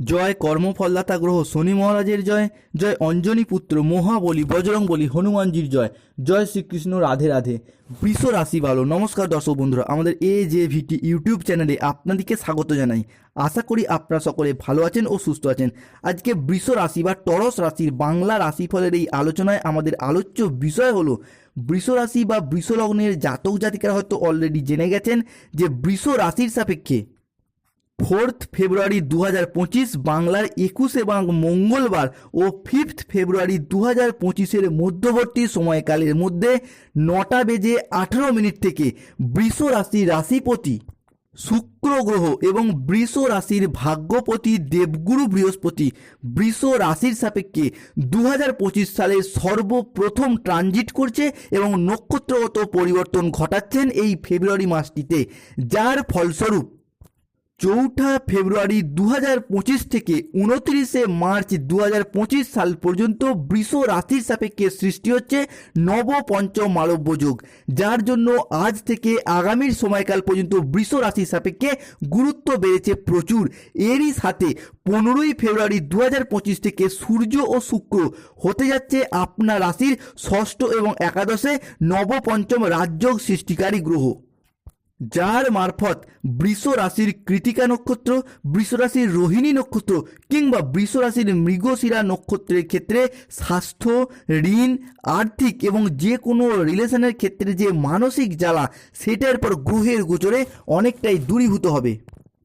জয় কর্মফলদাতা গ্রহ শনি মহারাজের জয় জয় অঞ্জনী পুত্র মহাবলী বজরং বলি হনুমানজির জয় জয় শ্রীকৃষ্ণ রাধে রাধে। বৃষ রাশি ভালো নমস্কার দর্শক বন্ধুরা, আমাদের এ যে ভিটি ইউটিউব চ্যানেলে আপনাদেরকে স্বাগত জানাই। আশা করি আপনারা সকলে ভালো আছেন ও সুস্থ আছেন। আজকে বৃষ রাশি বা টরস রাশির বাংলা রাশিফলের এই আলোচনায় আমাদের আলোচ্য বিষয় হলো, বৃষ রাশি বা বৃষ লগ্নের জাতক জাতিকারা হয়তো অলরেডি জেনে গেছেন যে বৃষ রাশির সাপেক্ষে ফোর্থ ফেব্রুয়ারি দু হাজার পঁচিশ, বাংলার একুশ এবং মঙ্গলবার ও ফিফথ ফেব্রুয়ারি দু হাজার পঁচিশের মধ্যবর্তী সময়কালের মধ্যে নটা বেজে আঠেরো মিনিট থেকে বৃষ রাশি রাশিপতি শুক্র গ্রহ এবং বৃষ রাশির ভাগ্যপতি দেবগুরু বৃহস্পতি বৃষ রাশির সাপেক্ষে দু হাজার পঁচিশ সালের সর্বপ্রথম ট্রানজিট করছে এবং নক্ষত্রগত পরিবর্তন ঘটাচ্ছেন এই ফেব্রুয়ারি মাসটিতে, যার ফলস্বরূপ চৌঠা ফেব্রুয়ারি দু থেকে উনত্রিশে মার্চ দু সাল পর্যন্ত বৃষ রাশির সাপেক্ষে সৃষ্টি হচ্ছে নবপঞ্চম মালব্য যোগ। যার জন্য আজ থেকে আগামীর সময়কাল পর্যন্ত বৃষ রাশির সাপেক্ষে গুরুত্ব বেড়েছে প্রচুর। এরই সাথে পনেরোই ফেব্রুয়ারি দু থেকে সূর্য ও শুক্র হতে যাচ্ছে আপনার রাশির ষষ্ঠ এবং একাদশে নবপঞ্চম রাজযোগ সৃষ্টিকারী গ্রহ। যার মারফত বৃষ রাশির কৃতিকা নক্ষত্র, বৃষ রাশির রোহিণী নক্ষত্র কিংবা বৃষ রাশির মৃগশিরা নক্ষত্রের ক্ষেত্রে স্বাস্থ্য, ঋণ, আর্থিক এবং যে কোনো রিলেশনের ক্ষেত্রে যে মানসিক জ্বালা, সেটার পর গ্রহের গোচরে অনেকটাই দূরীভূত হবে।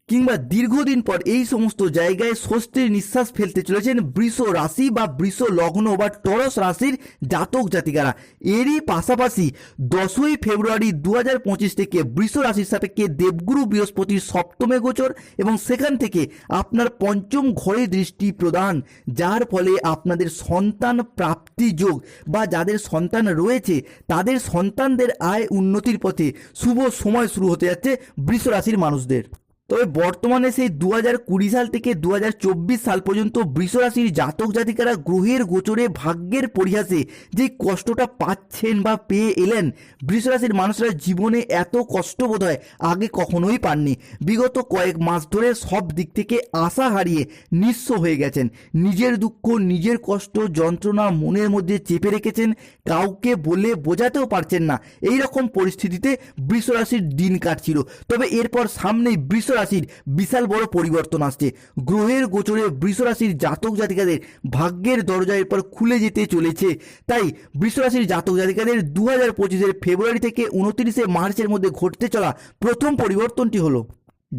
কিংবা দীর্ঘদিন পর এই সমস্ত জায়গায় স্বস্তির নিঃশ্বাস ফেলতে চলেছেন বৃষ রাশি বা বৃষ লগ্ন বা টরস রাশির জাতক জাতিকারা। এরই পাশাপাশি দশই ফেব্রুয়ারি দু হাজার পঁচিশ থেকে বৃষ রাশির সাপেক্ষে দেবগুরু বৃহস্পতির সপ্তমে গোচর এবং সেখান থেকে আপনার পঞ্চম ঘরে দৃষ্টি প্রদান, যার ফলে আপনাদের সন্তান প্রাপ্তি যোগ বা যাদের সন্তান রয়েছে, তাদের সন্তানদের আয় উন্নতির পথে শুভ সময় শুরু হতে যাচ্ছে বৃষ রাশির মানুষদের। তবে বর্তমানে সেই দু কুড়ি সাল থেকে দু হাজার চব্বিশ সাল পর্যন্ত বৃষরাশির জাতক জাতিকারা গ্রহের গোচরে ভাগ্যের পরিহাসে যে কষ্টটা পাচ্ছেন বা পেয়ে এলেন, বৃষরাশির মানুষরা জীবনে এত কষ্ট বোধ হয় আগে কখনোই পাননি। বিগত কয়েক মাস ধরে সব দিক থেকে আশা হারিয়ে নিঃস্ব হয়ে গেছেন। নিজের দুঃখ, নিজের কষ্ট, যন্ত্রণা মনের মধ্যে চেপে রেখেছেন, কাউকে বলে বোঝাতেও পারছেন না। এই রকম পরিস্থিতিতে বৃষরাশির দিন কাটছিল। তবে এরপর সামনেই বৃষ রাশির বিশাল বড় পরিবর্তন আসছে। গ্রহের গোচরে বৃষ রাশির জাতক জাতিকাদের ভাগ্যের দরজা এরপর খুলে যেতে চলেছে। তাই বৃষ রাশির জাতক জাতিকাদের দু হাজার পঁচিশের ফেব্রুয়ারি থেকে উনত্রিশে মার্চের মধ্যে ঘটতে চলা প্রথম পরিবর্তনটি হলো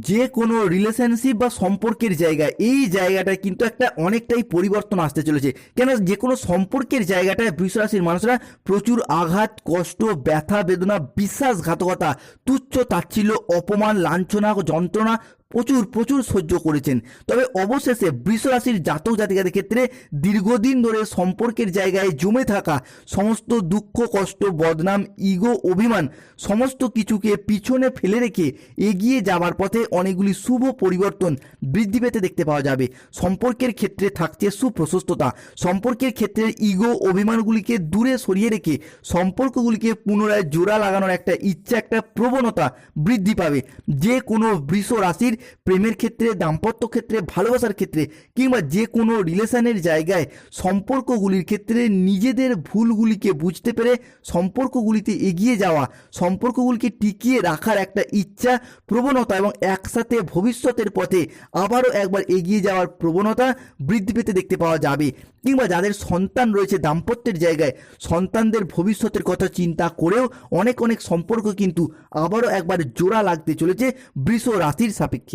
যে কোনো রিলেশনশিপ বা সম্পর্কের জায়গা এই জায়গাটায় কিন্তু একটা অনেকটাই পরিবর্তন আসতে চলেছে। কেন যে কোনো সম্পর্কের জায়গাটায় বৃষরাশির মানুষরা প্রচুর আঘাত, কষ্ট, ব্যথা, বেদনা, বিশ্বাসঘাতকতা, তুচ্ছ তাচ্ছিল্য, অপমান, লাঞ্ছনা, যন্ত্রণা প্রচুর প্রচুর সহ্য করেছেন। তবে অবশেষে বৃষরাশির জাতক জাতিকাদের ক্ষেত্রে দীর্ঘদিন ধরে সম্পর্কের জায়গায় জমে থাকা সমস্ত দুঃখ, কষ্ট, বদনাম, ইগো, অভিমান সমস্ত কিছুকে পিছনে ফেলে রেখে এগিয়ে যাবার পথে অনেকগুলি শুভ পরিবর্তন বৃদ্ধি পেতে দেখতে পাওয়া যাবে। সম্পর্কের ক্ষেত্রে থাকছে সুপ্রশস্ততা। সম্পর্কের ক্ষেত্রে ইগো, অভিমানগুলিকে দূরে সরিয়ে রেখে সম্পর্কগুলিকে পুনরায় জোড়া লাগানোর একটা ইচ্ছা, একটা প্রবণতা বৃদ্ধি পাবে। যে কোনো বৃষ রাশির প্রেমের ক্ষেত্রে, দাম্পত্য ক্ষেত্রে, ভালোবাসার ক্ষেত্রে, কিংবা যে কোনো রিলেশনের জায়গায় সম্পর্কগুলির ক্ষেত্রে নিজেদের ভুলগুলিকে বুঝতে পেরে সম্পর্কগুলিতে এগিয়ে যাওয়া, সম্পর্কগুলিকে টিকিয়ে রাখার একটা ইচ্ছা, প্রবণতা এবং একসাথে ভবিষ্যতের পথে আবারও একবার এগিয়ে যাওয়ার প্রবণতা বৃদ্ধি পেতে দেখতে পাওয়া যাবে। কিংবা যাদের সন্তান রয়েছে দাম্পত্যের জায়গায়, সন্তানদের ভবিষ্যতের কথা চিন্তা করেও অনেক অনেক সম্পর্ক কিন্তু আবারও একবার জোড়া লাগতে চলেছে বৃষ রাশির সাপেক্ষে।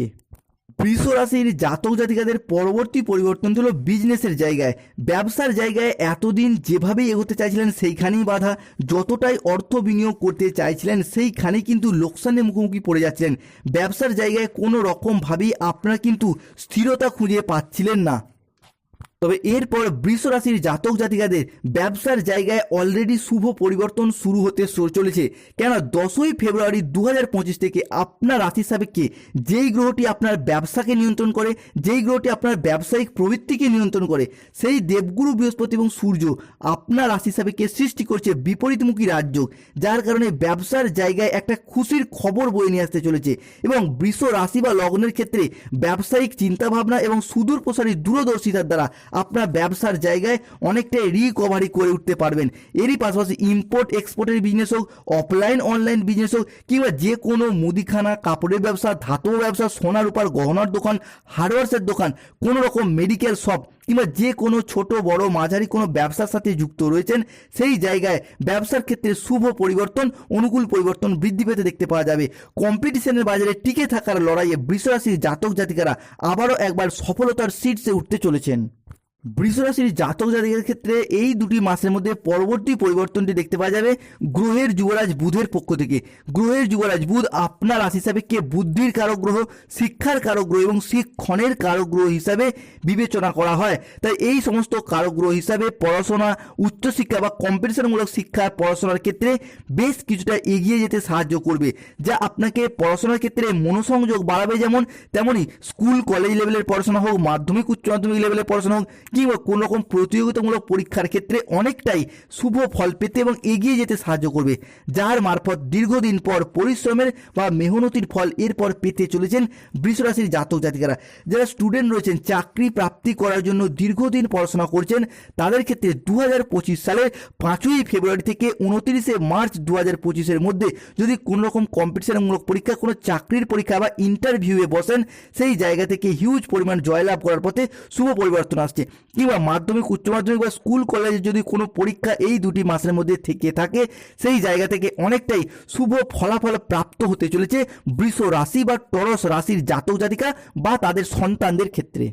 বৃষ রাশির জাতক জাতিকাদের পরবর্তী পরিবর্তন হলো বিজনেসের জায়গায়। ব্যবসার জায়গায় এতদিন যেভাবেই এগোতে চাইছিলেন সেইখানেই বাধা। যতটাই অর্থ বিনিয়োগ করতে চাইছিলেন সেইখানেই কিন্তু লোকসানের মুখোমুখি পড়ে যাচ্ছেন ব্যবসার জায়গায় কোনো রকমভাবেই আপনারা কিন্তু স্থিরতা খুঁজে পাচ্ছিলেন না। তবে এরপর বৃষ রাশির জাতক জাতিকাদের ব্যবসার জায়গায় অলরেডি শুভ পরিবর্তন শুরু হতে চলেছে। কেন দশই ফেব্রুয়ারি দু হাজার পঁচিশ থেকে আপনার রাশির সাপেক্ষে যেই গ্রহটি আপনার ব্যবসাকে নিয়ন্ত্রণ করে, যেই গ্রহটি আপনার ব্যবসায়িক প্রবৃত্তিকে নিয়ন্ত্রণ করে, সেই দেবগুরু, বৃহস্পতি এবং সূর্য আপনার রাশির সাপেক্ষে সৃষ্টি করছে বিপরীতমুখী রাজযোগ যার কারণে ব্যবসার জায়গায় একটা খুশির খবর বয়ে নিয়ে আসতে চলেছে এবং বৃষ রাশি বা লগ্নের ক্ষেত্রে ব্যবসায়িক চিন্তাভাবনা এবং সুদূর প্রসারী দূরদর্শিতার দ্বারা আপনার ব্যবসার জায়গায় অনেকটাই রিকভারি করে উঠতে পারবেন। এরই পাশাপাশি ইম্পোর্ট এক্সপোর্টের বিজনেস হোক অফলাইন অনলাইন বিজনেস হোক, কিংবা যে কোনো মুদিখানা, কাপড়ের ব্যবসা ধাতু ব্যবসা, সোনার উপর গহনার দোকান হার্ডওয়ার্সের দোকান, কোনো রকম মেডিকেল শপ কিংবা যে কোনো ছোট, বড়, মাঝারি কোনো ব্যবসার সাথে যুক্ত রয়েছেন, সেই জায়গায় ব্যবসার ক্ষেত্রে শুভ পরিবর্তন, অনুকূল পরিবর্তন বৃদ্ধি পেতে দেখতে পাওয়া যাবে। কম্পিটিশনের বাজারে টিকে থাকার লড়াইয়ে বৃষরাশির জাতক জাতিকারা আবারও একবার সফলতার সিটসে উঠতে চলেছেন। বৃষরাশির জাতক জাতিকের ক্ষেত্রে এই দুটি মাসের মধ্যে পরবর্তী পরিবর্তনটি দেখতে পাওয়া যাবে গ্রহের যুবরাজ বুধের পক্ষ থেকে। গ্রহের যুবরাজ বুধ আপনার রাশি কে বুদ্ধির কারক গ্রহ, শিক্ষার কারক গ্রহ এবং শিক্ষণের কারক গ্রহ হিসাবে বিবেচনা করা হয়। তাই এই সমস্ত কারক গ্রহ হিসাবে পড়াশোনা, উচ্চশিক্ষা বা কম্পিটিশনমূলক শিক্ষা পড়াশোনার ক্ষেত্রে বেশ কিছুটা এগিয়ে যেতে সাহায্য করবে, যা আপনাকে পড়াশোনার ক্ষেত্রে মনোসংযোগ বাড়াবে যেমন তেমনই স্কুল, কলেজ লেভেলের পড়াশোনা হোক, মাধ্যমিক, উচ্চ মাধ্যমিক লেভেলের পড়াশোনা হোক কিংবা কোনো রকম প্রতিযোগিতামূলক পরীক্ষার ক্ষেত্রে অনেকটাই শুভ ফল পেতে এবং এগিয়ে যেতে সাহায্য করবে, যার মারফত দীর্ঘদিন পর পরিশ্রমের বা মেহনতির ফল এরপর পেতে চলেছেন বৃষরাশির জাতক জাতিকারা। যারা স্টুডেন্ট রয়েছেন, চাকরি প্রাপ্তি করার জন্য দীর্ঘদিন পড়াশোনা করছেন, তাদের ক্ষেত্রে দু হাজার পঁচিশ সালের পাঁচই ফেব্রুয়ারি থেকে উনত্রিশে মার্চ দু হাজার পঁচিশের মধ্যে যদি কোনো রকম কম্পিটিশনমূলক পরীক্ষা, কোনো চাকরির পরীক্ষা বা ইন্টারভিউয়ে বসেন, সেই জায়গা থেকে হিউজ পরিমাণ জয়লাভ করার পথে শুভ পরিবর্তন আসছে। কিংবা মাধ্যমিক, উচ্চ মাধ্যমিক বা স্কুল, কলেজে যদি কোনো পরীক্ষা এই দুটি মাসের মধ্যে থেকে থাকে, সেই জায়গা থেকে অনেকটাই শুভ ফলাফল প্রাপ্ত হতে চলেছে বৃষ রাশি বা টরস রাশির জাতক জাতিকা বা তাদের সন্তানদের ক্ষেত্রে।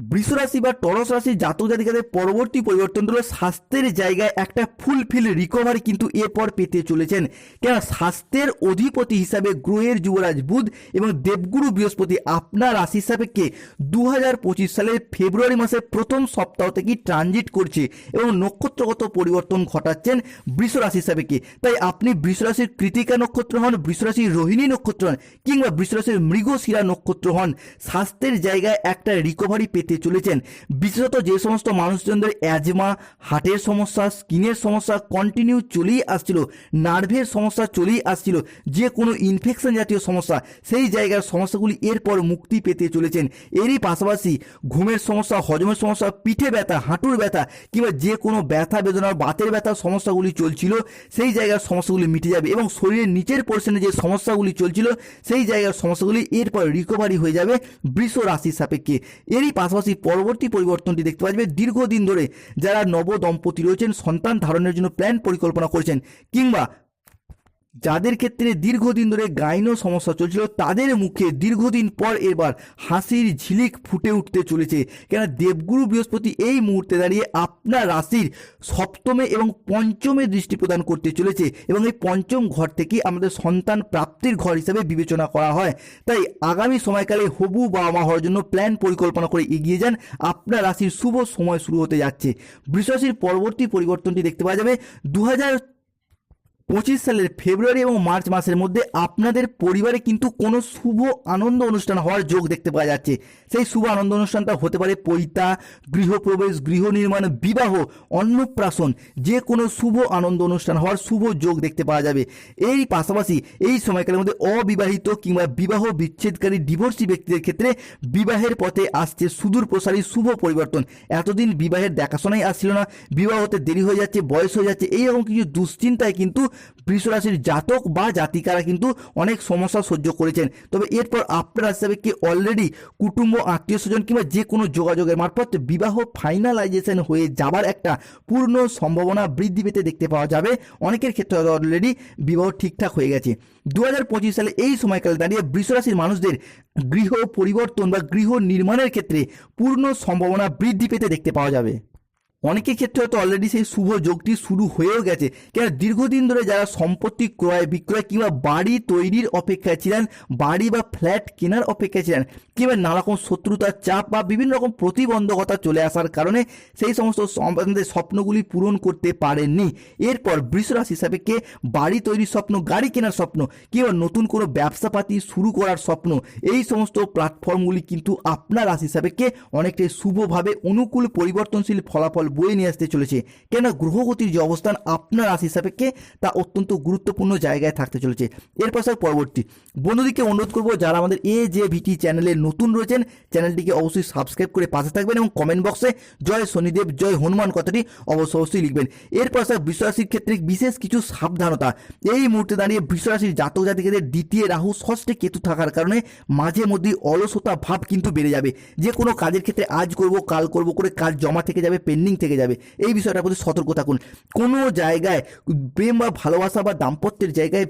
বৃষ রাশি বা টরস রাশির জাতক জাতিকাদের পরবর্তী পরিবর্তন হলো স্বাস্থ্যের জায়গায় একটা ফুলফিল রিকভারি কিন্তু এরপর পেতে চলেছেন। কেন স্বাস্থ্যের অধিপতি হিসাবে গ্রহের যুবরাজ বুধ এবং দেবগুরু বৃহস্পতি আপনার রাশি সাপেক্ষে দু হাজার পঁচিশ সালের ফেব্রুয়ারি মাসের প্রথম সপ্তাহ থেকে ট্রানজিট করছে এবং নক্ষত্রগত পরিবর্তন ঘটাচ্ছেন বৃষ রাশি সাপেক্ষে। তাই আপনি বৃষ রাশির কৃতিকা নক্ষত্র হন, বৃষ রাশির রোহিণী নক্ষত্র হন কিংবা বৃষ রাশির মৃগশিরা নক্ষত্র হন। স্বাস্থ্যের জায়গায় একটা রিকভারি পেতে চলেছেন। বিশেষত যে সমস্ত মানুষজনদের অ্যাজমা হার্টের সমস্যা স্কিনের সমস্যা কন্টিনিউ চলেই আসছিল নার্ভের সমস্যা চলেই আসছিল, যে কোনো ইনফেকশন জাতীয় সমস্যা, সেই জায়গার সমস্যাগুলি এরপর মুক্তি পেতে চলেছেন। এরই পাশাপাশি ঘুমের সমস্যা, হজমের সমস্যা, পিঠে ব্যথা, হাঁটুর ব্যথা কিংবা যে কোনো ব্যথা বেদনা বাতের ব্যথা সমস্যাগুলি চলছিল, সেই জায়গার সমস্যাগুলি মিটে যাবে এবং শরীরের নিচের পোর্শনে যে সমস্যাগুলি চলছিল, সেই জায়গার সমস্যাগুলি এরপর রিকভারি হয়ে যাবে বৃষ রাশির সাপেক্ষে। এরই পাশাপাশি পরবর্তী পরিবর্তনটি দেখতে পাওয়া যাবে। দীর্ঘদিন ধরে যারা নব দম্পতি রয়েছেন, সন্তান ধারণের জন্য প্ল্যান পরিকল্পনা করেছেন কিংবা যাদের ক্ষেত্রে দীর্ঘদিন ধরে গাইনো সমস্যা চলছিল, তাদের মুখে দীর্ঘদিন পর এবার হাসির ঝিলিক ফুটে উঠতে চলেছে। কেন দেবগুরু বৃহস্পতি এই মুহূর্তে দাঁড়িয়ে আপনার রাশির সপ্তমে এবং পঞ্চমে দৃষ্টি প্রদান করতে চলেছে এবং এই পঞ্চম ঘর থেকে আমাদের সন্তান প্রাপ্তির ঘর হিসাবে বিবেচনা করা হয়। তাই আগামী সময়কালে হবু বাবা মা হওয়ার জন্য প্ল্যান পরিকল্পনা করে এগিয়ে যান। আপনার রাশির শুভ সময় শুরু হতে যাচ্ছে। বৃষরাশির পরবর্তী পরিবর্তনটি দেখতে পাওয়া যাবে। দু হাজার পঁচিশ সালের ফেব্রুয়ারি এবং মার্চ মাসের মধ্যে আপনাদের পরিবারে কিন্তু কোনো শুভ আনন্দ অনুষ্ঠান হওয়ার যোগ দেখতে পাওয়া যাচ্ছে। সেই শুভ আনন্দ অনুষ্ঠানটা হতে পারে পৈতা গৃহপ্রবেশ গৃহ নির্মাণ বিবাহ, অন্নপ্রাশন, যে কোনো শুভ আনন্দ অনুষ্ঠান হওয়ার শুভ যোগ দেখতে পাওয়া যাবে। এই পাশাপাশি এই সময়কালের মধ্যে অবিবাহিত কিংবা বিবাহ বিচ্ছেদকারী ডিভোর্সি ব্যক্তিদের ক্ষেত্রে বিবাহের পথে আসছে সুদূর প্রসারী শুভ পরিবর্তন। এতদিন বিবাহের দেখাশোনাই আসছিল না, বিবাহ হতে দেরি হয়ে যাচ্ছে, বয়স হয়ে যাচ্ছে এইরকম কিছু দুশ্চিন্তায় কিন্তু বৃষরাশির জাতক বা জাতিকারা কিন্তু অনেক সমস্যা সহ্য করেছেন। তবে এরপর আপনার হিসাবে কি অলরেডি কুটুম্ব, আত্মীয় স্বজন কিংবা যে কোনো যোগাযোগের মারফত বিবাহ ফাইনালাইজেশন হয়ে যাবার একটা পূর্ণ সম্ভাবনা বৃদ্ধি পেতে দেখতে পাওয়া যাবে। অনেকের ক্ষেত্রে অলরেডি বিবাহ ঠিকঠাক হয়ে গেছে। দু হাজার পঁচিশ সালে এই সময়কালে দাঁড়িয়ে বৃষরাশির মানুষদের গৃহ পরিবর্তন বা গৃহ নির্মাণের ক্ষেত্রে পূর্ণ সম্ভাবনা বৃদ্ধি পেতে দেখতে পাওয়া যাবে। অনেকের ক্ষেত্রে হয়তো অলরেডি সেই শুভ যোগটি শুরু হয়েও গেছে। কেন দীর্ঘদিন ধরে যারা সম্পত্তি ক্রয়, বিক্রয় কিংবা বাড়ি তৈরির অপেক্ষায় ছিলেন, বাড়ি বা ফ্ল্যাট কেনার অপেক্ষায় ছিলেন, কিংবা নানা রকম শত্রুতার চাপ বা বিভিন্ন রকম প্রতিবন্ধকতা চলে আসার কারণে সেই সমস্ত স্বপ্নগুলি পূরণ করতে পারেননি। এরপর বৃষরাশি হিসাবে কে? বাড়ি তৈরির স্বপ্ন, গাড়ি কেনার স্বপ্ন, কিংবা নতুন কোনো ব্যবসাপাতি শুরু করার স্বপ্ন, এই সমস্ত প্ল্যাটফর্মগুলি কিন্তু আপনার রাশি হিসাবে কে? অনেকটাই শুভভাবে, অনুকূল, পরিবর্তনশীল ফলাফল বয়ে নিয়ে আসতে চলেছে। কেন গ্রহগতির যে অবস্থান আপনার রাশি কে তা অত্যন্ত গুরুত্বপূর্ণ জায়গায় থাকতে চলেছে। এরপর স্যার পরবর্তী বন্ধুদিকে অনুরোধ করব, যারা আমাদের এ যে ভিটি চ্যানেলে নতুন রয়েছেন চ্যানেলটিকে অবশ্যই সাবস্ক্রাইব করে পাশে থাকবেন এবং কমেন্ট বক্সে জয় শনিদেব, জয় হনুমান কথাটি অবশ্যই অবশ্যই লিখবেন। এরপর স্যার বৃষরাশির ক্ষেত্রে বিশেষ কিছু সাবধানতা। এই মুহূর্তে দাঁড়িয়ে বৃষরাশির জাতক জাতিকাদের দ্বিতীয় রাহু ষষ্ঠে কেতু থাকার কারণে মাঝে মধ্যে অলসতা ভাব কিন্তু বেড়ে যাবে। যে কোনো কাজের ক্ষেত্রে আজ করব, কাল করব করে কাজ জমা থেকে যাবে পেন্ডিং থেকে যাবে। এই বিষয়টার প্রতি সতর্ক থাকুন। কোনো জায়গায় প্রেম বা ভালোবাসা বা দাম্পত্যের জায়গায়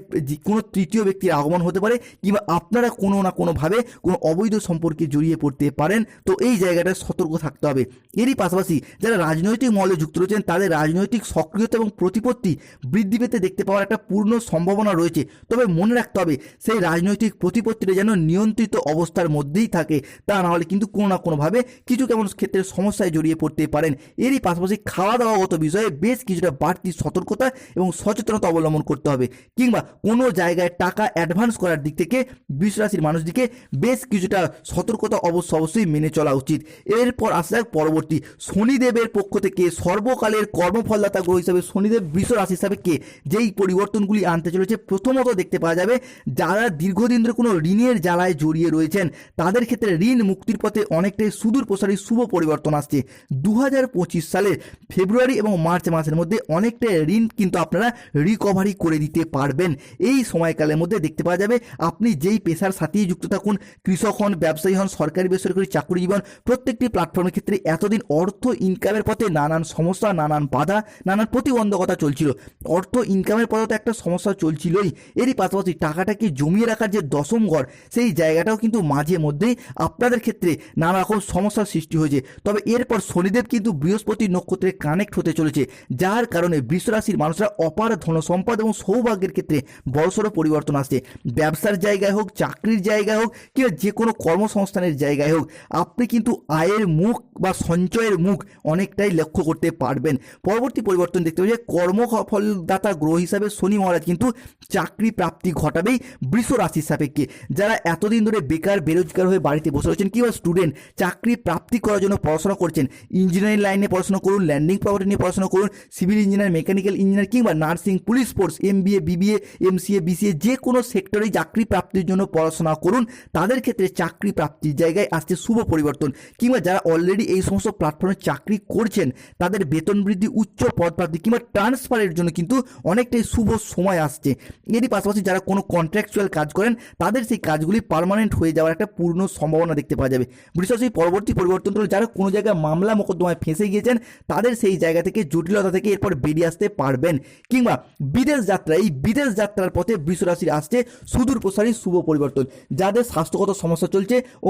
কোনো তৃতীয় ব্যক্তির আগমন হতে পারে কিংবা আপনারা কোনো না কোনোভাবে কোনো অবৈধ সম্পর্কে জড়িয়ে পড়তে পারেন, তো এই জায়গাটায় সতর্ক থাকতে হবে। এরই পাশাপাশি যারা রাজনৈতিক মহলে যুক্ত রয়েছেন, তাদের রাজনৈতিক সক্রিয়তা এবং প্রতিপত্তি বৃদ্ধি পেতে দেখতে পাওয়ার একটা পূর্ণ সম্ভাবনা রয়েছে। তবে মনে রাখতে হবে, সেই রাজনৈতিক প্রতিপত্তিটা যেন নিয়ন্ত্রিত অবস্থার মধ্যেই থাকে, তা না হলে কিন্তু কোনো না কোনোভাবে কিছু কেমন ক্ষেত্রে সমস্যায় জড়িয়ে পড়তে পারেন। এরই পাশাপাশি খাওয়া দাওয়াগত বিষয়ে বেশ কিছুটা বাড়তি সতর্কতা এবং সচেতনতা অবলম্বন করতে হবে। কিংবা কোনো জায়গায় টাকা অ্যাডভান্স করার দিক থেকে বিশ্বরাশির মানুষদিকে বেশ কিছুটা সতর্কতা অবশ্য অবশ্যই মেনে চলা উচিত। এরপর আসা যাক পরবর্তী। শনিদেবের পক্ষ থেকে সর্বকালের কর্মফলদাতা গ্রহ হিসাবে শনিদেব বৃষ রাশি হিসাবে কে? যেই পরিবর্তনগুলি আনতে চলেছে, প্রথমত দেখতে পাওয়া যাবে যারা দীর্ঘদিন ধরে কোনো ঋণের জ্বালায় জড়িয়ে রয়েছেন, তাদের ক্ষেত্রে ঋণ মুক্তির পথে অনেকটাই সুদূর প্রসারী শুভ পরিবর্তন আসছে। দু হাজার পঁচিশ সালের ফেব্রুয়ারি এবং মার্চ মাসের মধ্যে অনেকটা ঋণ কিন্তু আপনারা রিকভারি করে দিতে পারবেন। এই সময়কালের মধ্যে দেখতে পাওয়া যাবে, আপনি যেই পেশার সাথেই যুক্ত থাকুন, কৃষক হন, ব্যবসায়ী হন, সরকারি বেসরকারি চাকরি জীবন প্রত্যেকটি প্ল্যাটফর্মের ক্ষেত্রে এতদিন অর্থ ইনকামের পথে নানান সমস্যা, নানান বাধা, নানান প্রতিবন্ধকতা চলছিল। অর্থ ইনকামের পথে তো একটা সমস্যা চলছিলই। এরই পাশাপাশি টাকাটাকে জমিয়ে রাখার যে দশম ঘর, সেই জায়গাটাও কিন্তু মাঝে মধ্যেই আপনাদের ক্ষেত্রে নানা রকম সমস্যার সৃষ্টি হয়েছে। তবে এরপর শনিদেব কিন্তু বৃহস্পতি নক্ষত্রে কানেক্ট হতে চলেছে, যার কারণে বৃষরাশির মানুষরা অপার ধন সম্পদ এবং সৌভাগ্যের ক্ষেত্রে বড়সড় পরিবর্তন আসছে। ব্যবসার জায়গায় হোক, চাকরির জায়গায় হোক, কিংবা যে কোনো কর্মসংস্থানের জায়গায় হোক, আপনি কিন্তু আয়ের মুখ বা সঞ্চয়ের মুখ অনেকটাই লক্ষ্য করতে পারবেন। পরবর্তী পরিবর্তন দেখতে পাচ্ছি কর্মফলদাতা গ্রহ হিসাবে শনি মহারাজ কিন্তু চাকরি প্রাপ্তি ঘটাবেই বৃষ রাশির সাপেক্ষে। যারা এতদিন ধরে বেকার, বেরোজগার হয়ে বাড়িতে বসে রয়েছেন, কিংবা স্টুডেন্ট চাকরি প্রাপ্তি করার জন্য পড়াশোনা করছেন ইঞ্জিনিয়ারিং লাইনে পড়াশোনা করুন ল্যান্ডিং প্রপার্টি নিয়ে পড়াশোনা করুন সিভিল ইঞ্জিনিয়ার মেকানিক্যাল ইঞ্জিনিয়ার কিংবা nursing police force MBA BBA MCA BCA যে কোনো সেক্টরেই চাকরি প্রাপ্তির জন্য পড়াশোনা করুন, তাদের ক্ষেত্রে চাকরি প্রাপ্তির জায়গায় আসছে শুভ পরিবর্তন। কিংবা যারা অলরেডি এই সমস্ত প্ল্যাটফর্মে চাকরি করছেন, তাদের বেতন বৃদ্ধি, উচ্চ পদ প্রাপ্তি কিংবা ট্রান্সফারের জন্য কিন্তু অনেকটাই শুভ সময় আসছে। এরই পাশাপাশি যারা কোনো কন্ট্রাকচুয়াল কাজ করেন, তাদের সেই কাজগুলি পার্মানেন্ট হয়ে যাওয়ার একটা পূর্ণ সম্ভাবনা দেখতে পাওয়া যাবে। বিশেষ পরবর্তী পরিবর্তন হলো, যারা কোনো জায়গায় মামলা মোকদ্দমায় ফেঁসে গিয়েছেন তাদের সেই জায়গা থেকে জটিলতা থেকে এরপর বেরিয়ে আসতে পারবেন। কিংবা বিদেশ যাত্রা এই বিদেশ যাত্রার পথে বৃষরাশির আসছে সুদূর প্রসারী শুভ পরিবর্তন, যাদের স্বাস্থ্যগত সমস্যা চলছে ও